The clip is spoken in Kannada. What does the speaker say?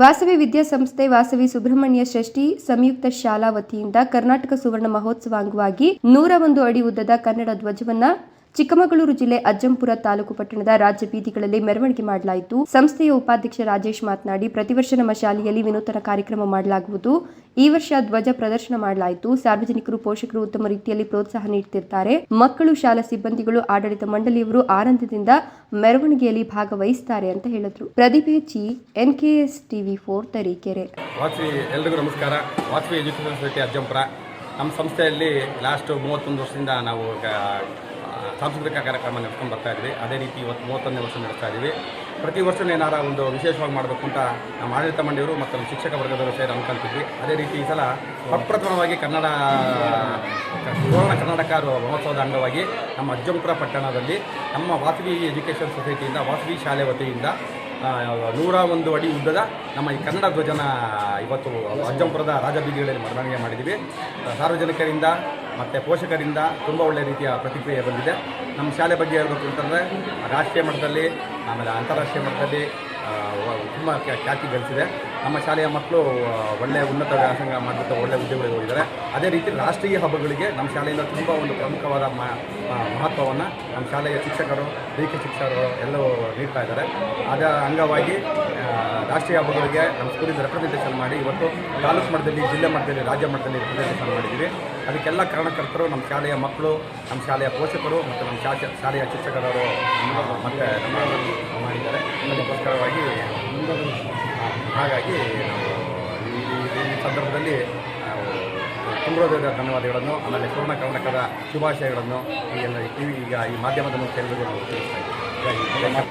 ವಾಸವಿ ವಿದ್ಯಾಸಂಸ್ಥೆ ವಾಸವಿ ಸುಬ್ರಹ್ಮಣ್ಯ ಷಷ್ಠಿ ಸಂಯುಕ್ತ ಶಾಲಾ ವತಿಯಿಂದ ಕರ್ನಾಟಕ ಸುವರ್ಣ ಮಹೋತ್ಸವ ಅಂಗವಾಗಿ ನೂರ ಒಂದು ಅಡಿ ಉದ್ದದ ಕನ್ನಡ ಧ್ವಜವನ್ನ ಚಿಕ್ಕಮಗಳೂರು ಜಿಲ್ಲೆ ಅಜ್ಜಂಪುರ ತಾಲೂಕು ಪಟ್ಟಣದ ರಾಜ್ಯ ಬೀದಿಗಳಲ್ಲಿ ಮೆರವಣಿಗೆ ಮಾಡಲಾಯಿತು. ಸಂಸ್ಥೆಯ ಉಪಾಧ್ಯಕ್ಷ ರಾಜೇಶ್ ಮಾತನಾಡಿ, ಪ್ರತಿವರ್ಷ ನಮ್ಮ ಶಾಲೆಯಲ್ಲಿ ವಿನೂತನ ಕಾರ್ಯಕ್ರಮ ಮಾಡಲಾಗುವುದು. ಈ ವರ್ಷ ಧ್ವಜ ಪ್ರದರ್ಶನ ಮಾಡಲಾಯಿತು. ಸಾರ್ವಜನಿಕರು, ಪೋಷಕರು ಉತ್ತಮ ರೀತಿಯಲ್ಲಿ ಪ್ರೋತ್ಸಾಹ ನೀಡುತ್ತಿದ್ದಾರೆ ಮಕ್ಕಳು, ಶಾಲಾ ಸಿಬ್ಬಂದಿಗಳು, ಆಡಳಿತ ಮಂಡಳಿಯವರು ಆನಂದದಿಂದ ಮೆರವಣಿಗೆಯಲ್ಲಿ ಭಾಗವಹಿಸುತ್ತಾರೆ ಅಂತ ಹೇಳಿದ್ರು. ಪ್ರದೀಪ್ ಹೆಚ್ಚಿ ಎನ್ಕೆಎಸ್ ಟಿವಿ ಫೋರ್ ತರೀಕೆರೆ. ನಮಸ್ಕಾರ. ನಮ್ಮ ಸಂಸ್ಥೆಯಲ್ಲಿ ಲಾಸ್ಟ್ ಮೂವತ್ತೊಂದು ವರ್ಷದಿಂದ ನಾವು ಸಾಂಸ್ಕೃತಿಕ ಕಾರ್ಯಕ್ರಮ ನಡೆಸ್ಕೊಂಡು ಬರ್ತಾ ಇದ್ದೀವಿ. ಅದೇ ರೀತಿ ಇವತ್ತು ಮೂವತ್ತೊಂದನೇ ವರ್ಷ ನಡೆಸ್ತಾ ಇದ್ದೀವಿ. ಪ್ರತಿ ವರ್ಷವೂ ಏನಾರ ಒಂದು ವಿಶೇಷವಾಗಿ ಮಾಡಬೇಕು ಅಂತ ನಮ್ಮ ಆಡಳಿತ ಮಂಡಿಯವರು ಮತ್ತು ನಮ್ಮ ಶಿಕ್ಷಕ ವರ್ಗದವರು ಸೇರಿ ಅನ್ಕೊಂತಿದ್ವಿ. ಅದೇ ರೀತಿ ಈ ಸಲ ಅಪ್ರಥಮವಾಗಿ ಕನ್ನಡ ಸುವರ್ಣ ಕರ್ನಾಟಕ ಮಹೋತ್ಸವದ ಅಂಗವಾಗಿ ನಮ್ಮ ಅಜ್ಜಂಪುರ ಪಟ್ಟಣದಲ್ಲಿ ನಮ್ಮ ವಾಸವಿ ಎಜುಕೇಷನ್ ಸೊಸೈಟಿಯಿಂದ, ವಾಸವಿ ಶಾಲೆ ವತಿಯಿಂದ ನೂರ ಒಂದು ಅಡಿ ಉದ್ದದ ನಮ್ಮ ಈ ಕನ್ನಡ ಧ್ವಜನ ಇವತ್ತು ಅಜ್ಜಂಪುರದ ರಾಜಬೀದಿಗಳಲ್ಲಿ ಮೆರವಣಿಗೆ ಮಾಡಿದ್ದೀವಿ. ಸಾರ್ವಜನಿಕರಿಂದ ಮತ್ತು ಪೋಷಕರಿಂದ ತುಂಬ ಒಳ್ಳೆಯ ರೀತಿಯ ಪ್ರತಿಕ್ರಿಯೆ ಬಂದಿದೆ. ನಮ್ಮ ಶಾಲೆ ಬಗ್ಗೆ ಹೇಳಬೇಕು ಅಂತಂದರೆ, ರಾಷ್ಟ್ರೀಯ ಮಟ್ಟದಲ್ಲಿ, ಆಮೇಲೆ ಅಂತಾರಾಷ್ಟ್ರೀಯ ಮಟ್ಟದಲ್ಲಿ ತುಂಬ ಖ್ಯಾತಿ ಗಳಿಸಿದೆ. ನಮ್ಮ ಶಾಲೆಯ ಮಕ್ಕಳು ಒಳ್ಳೆಯ ಉನ್ನತ ವ್ಯಾಸಂಗ ಮಾಡಿದಂಥ ಒಳ್ಳೆಯ ಉದ್ಯೋಗಗಳಿಗೆ ಹೋಗಿದ್ದಾರೆ. ಅದೇ ರೀತಿ ರಾಷ್ಟ್ರೀಯ ಹಬ್ಬಗಳಿಗೆ ನಮ್ಮ ಶಾಲೆಯಿಂದ ತುಂಬ ಒಂದು ಪ್ರಮುಖವಾದ ಮಹತ್ವವನ್ನು ನಮ್ಮ ಶಾಲೆಯ ಶಿಕ್ಷಕರು ದೈಹಿಕ ಶಿಕ್ಷಕರು ಎಲ್ಲವೂ ನೀಡ್ತಾ ಇದ್ದಾರೆ. ಅದರ ಅಂಗವಾಗಿ ರಾಷ್ಟ್ರೀಯ ಹಬ್ಬಗಳಿಗೆ ನಮ್ಮ ಸ್ಕೂಲಿಂದ ರೆಪ್ರೆಸೆಂಟೇಷನ್ ಮಾಡಿ ಇವತ್ತು ತಾಲೂಕು ಮಟ್ಟದಲ್ಲಿ, ಜಿಲ್ಲೆ ಮಟ್ಟದಲ್ಲಿ, ರಾಜ್ಯ ಮಟ್ಟದಲ್ಲಿ ರೆಪ್ರೆಸೆಂಟೇಷನ್ ಮಾಡಿದ್ದೀವಿ. ಅದಕ್ಕೆಲ್ಲ ಕಾರಣಕರ್ತರು ನಮ್ಮ ಶಾಲೆಯ ಮಕ್ಕಳು, ನಮ್ಮ ಶಾಲೆಯ ಪೋಷಕರು ಮತ್ತು ನಮ್ಮ ಶಾಲೆ ಶಾಲೆಯ ಶಿಕ್ಷಕರವರು ಮತ್ತೆ ನಮ್ಮ ಮಾಡಿದ್ದಾರೆ. ಅದಕ್ಕೋಸ್ಕರವಾಗಿ ಹಾಗಾಗಿ ಈ ಸಂದರ್ಭದಲ್ಲಿ ನಾವು ತುಂಬ ಧನ್ಯವಾದಗಳನ್ನು, ಆಮೇಲೆ ಸುವರ್ಣ ಕರ್ನಾಟಕದ ಶುಭಾಶಯಗಳನ್ನು ಈ ಎಲ್ಲ ಈಗ ಈ ಮಾಧ್ಯಮದ ಮೂಲಕ ಎಲ್ಲರಿಗೂ ನಾವು ತಿಳಿಸ್ತಾ ಇದ್ದೀವಿ.